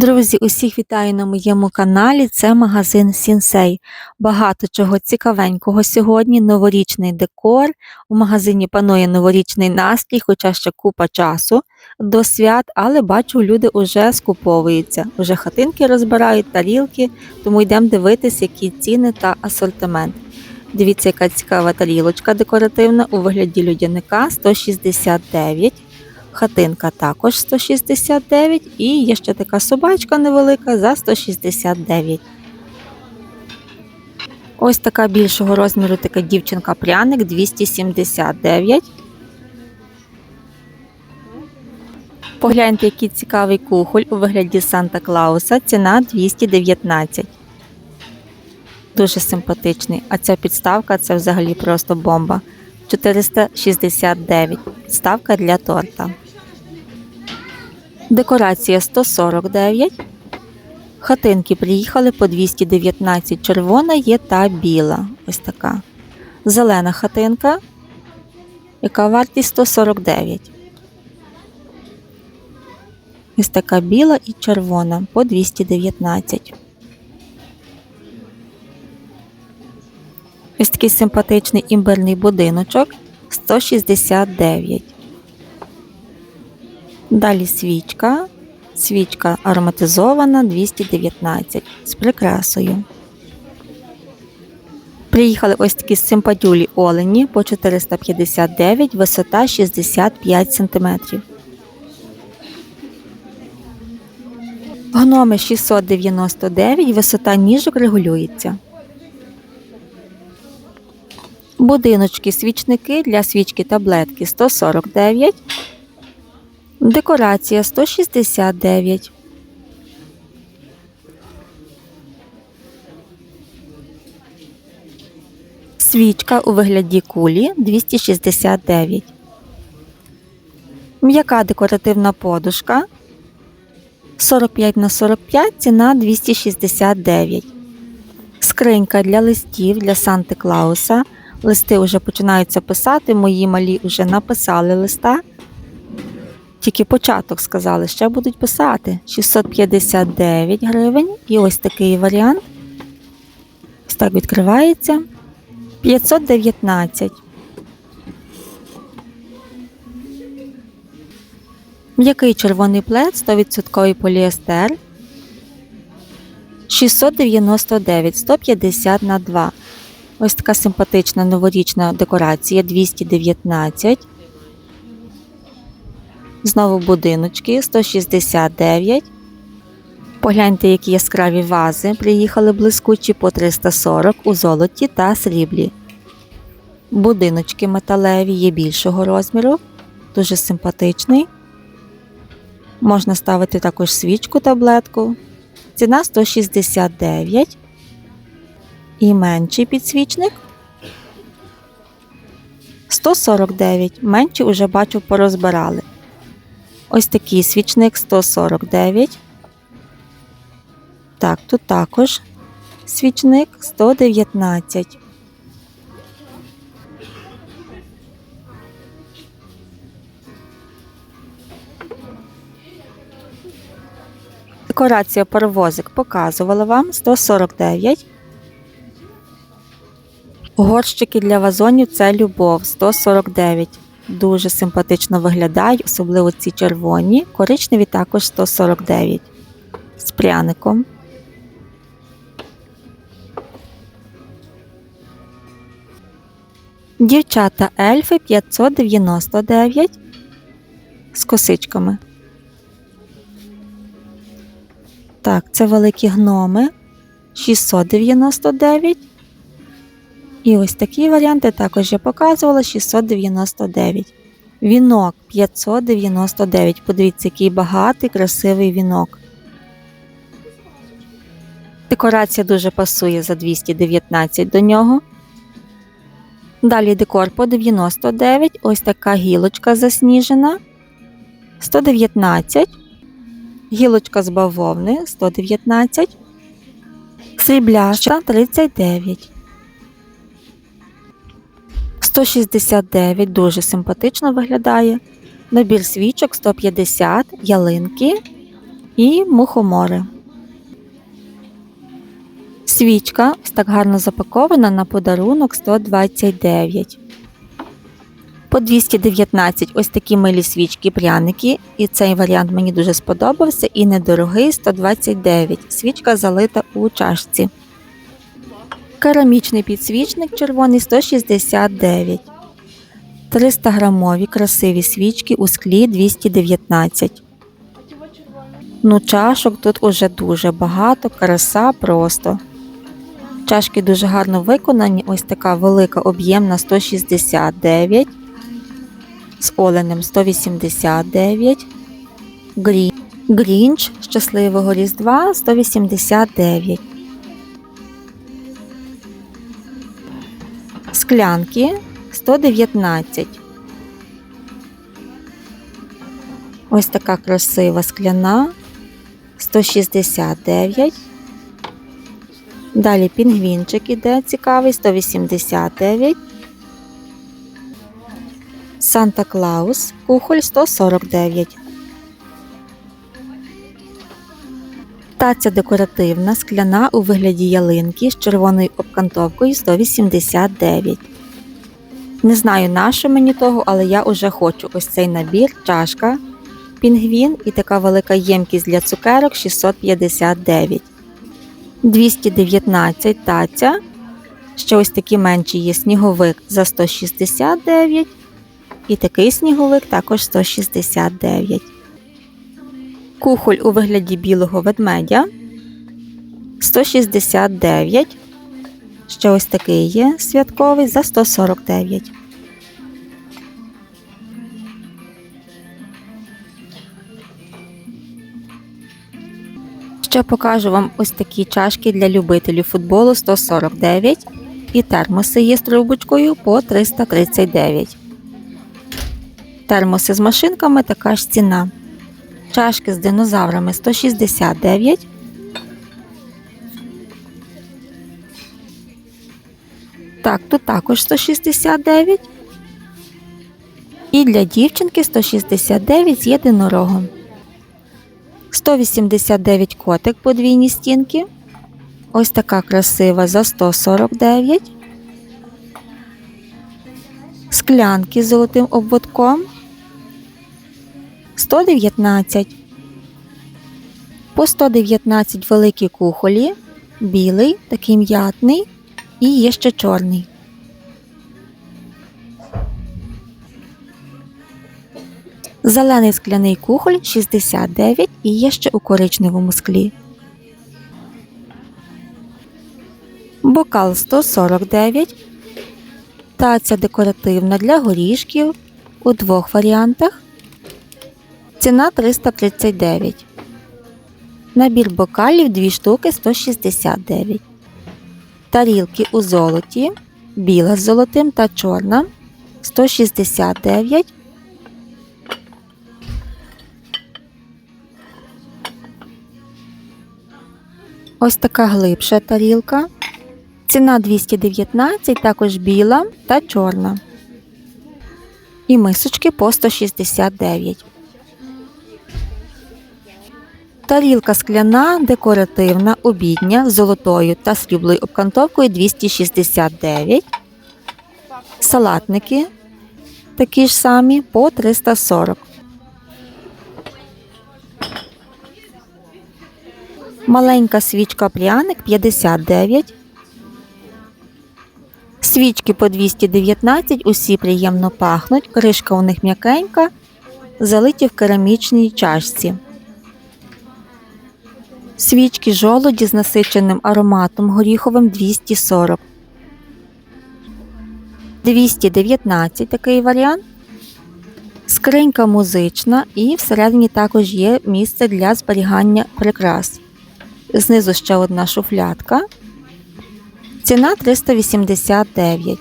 Друзі, усіх вітаю на моєму каналі. Це магазин Сінсей. Багато чого цікавенького сьогодні. Новорічний декор. У магазині панує новорічний настрій, хоча ще купа часу до свят, але бачу, люди вже скуповуються. Уже хатинки розбирають, тарілки, тому йдемо дивитись, які ціни та асортимент. Дивіться, яка цікава тарілочка декоративна у вигляді людяника 169. Хатинка також 169 і є ще така собачка невелика за 169. Ось така більшого розміру така дівчинка-пряник 279. Погляньте, який цікавий кухоль у вигляді Санта Клауса. Ціна 219. Дуже симпатичний. А ця підставка це взагалі просто бомба. 469. Підставка для торта. Декорація 149. Хатинки приїхали по 219. Червона є та біла. Ось така. Зелена хатинка. Яка вартість 149. Ось така біла і червона по 219. Ось такий симпатичний імбирний будиночок 169. Далі свічка. Свічка ароматизована 219 з прикрасою. Приїхали ось такі симпатюлі олені по 459, висота 65 см. Гноми 699, висота ніжок регулюється. Будиночки свічники для свічки таблетки 149. Декорація 169. Свічка у вигляді кулі 269. М'яка декоративна подушка 45 на 45 ціна 269. Скринька для листів для Санти Клауса. Листи вже починаються писати. Мої малі вже написали листа. Тільки початок сказали, ще будуть писати 659 гривень. І ось такий варіант. Ось так відкривається. 519. М'який червоний плед 100% поліестер. 699, 150 на 2. Ось така симпатична новорічна декорація 219. Знову будиночки 169. Погляньте, які яскраві вази приїхали блискучі по 340 у золоті та сріблі. Будиночки металеві є більшого розміру, дуже симпатичний. Можна ставити також свічку таблетку. Ціна 169. І менший підсвічник 149. Менші уже бачу порозбирали. Ось такий свічник 149. Так, тут також свічник 119. Декорація паровозик показувала вам 149. Горщики для вазонів це любов 149. Дуже симпатично виглядають, особливо ці червоні. Коричневі також 149 з пряником. Дівчата ельфи 599 з косичками. Так, це великі гноми 699. І ось такі варіанти також я показувала 699. Вінок 599. Подивіться, який багатий, красивий вінок. Декорація дуже пасує за 219 до нього. Далі декор по 99. Ось така гілочка засніжена. 119. Гілочка з бавовни 119. Срібляща 39. 169 дуже симпатично виглядає. Набір свічок 150, ялинки і мухомори. Свічка так гарно запакована на подарунок 129. По 219 ось такі милі свічки пряники. І цей варіант мені дуже сподобався і недорогий 129. Свічка залита у чашці. Керамічний підсвічник червоний 169. 300 грамові красиві свічки у склі 219. Ну, чашок тут уже дуже багато, краса просто. Чашки дуже гарно виконані. Ось така велика об'ємна 169. З оленем 189. Грінч щасливого Різдва 189. Склянки 119. Ось така красива скляна 169. Далі пінгвінчик іде цікавий 189. Санта Клаус кухоль 149. Таця декоративна скляна у вигляді ялинки з червоною обкантовкою 189. Не знаю, на мені того, але я уже хочу ось цей набір, чашка, пінгвін і така велика ємкість для цукерок 659. 219 таця. Ще ось такі менші є сніговик за 169. І такий сніговик також 169. Кухоль у вигляді білого ведмедя 169. Ще ось такий є святковий за 149. Ще покажу вам ось такі чашки для любителів футболу 149 і термоси є з трубочкою по 339. Термоси з машинками така ж ціна. Чашки з динозаврами 169. Так, тут також 169. І для дівчинки 169 з єдинорогом. 189 котик подвійні стінки. Ось така красива за 149. Склянки з золотим обводком 119. По 119 великі кухолі, білий, такий м'ятний і є ще чорний. Зелений скляний кухоль 69 і є ще у коричневому склі. Бокал 149. Таця декоративна для горішків у двох варіантах. Ціна 339. Набір бокалів 2 штуки 169. Тарілки у золоті. Біла з золотим та чорна 169. Ось така глибша тарілка. Ціна 219, також біла та чорна. І мисочки по 169. Тарілка скляна, декоративна, обідня з золотою та сріблою обкантовкою 269. Салатники такі ж самі по 340. Маленька свічка пряник 59. Свічки по 219, усі приємно пахнуть, кришка у них м'якенька, залиті в керамічній чашці. Свічки жолоді з насиченим ароматом горіховим 240. 219 такий варіант. Скринька музична і всередині також є місце для зберігання прикрас. Знизу ще одна шуфлятка. Ціна 389.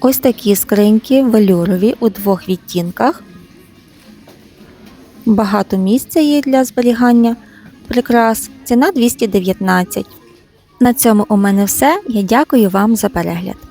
Ось такі скриньки велюрові у двох відтінках. Багато місця є для зберігання прикрас. Ціна 219. На цьому у мене все. Я дякую вам за перегляд.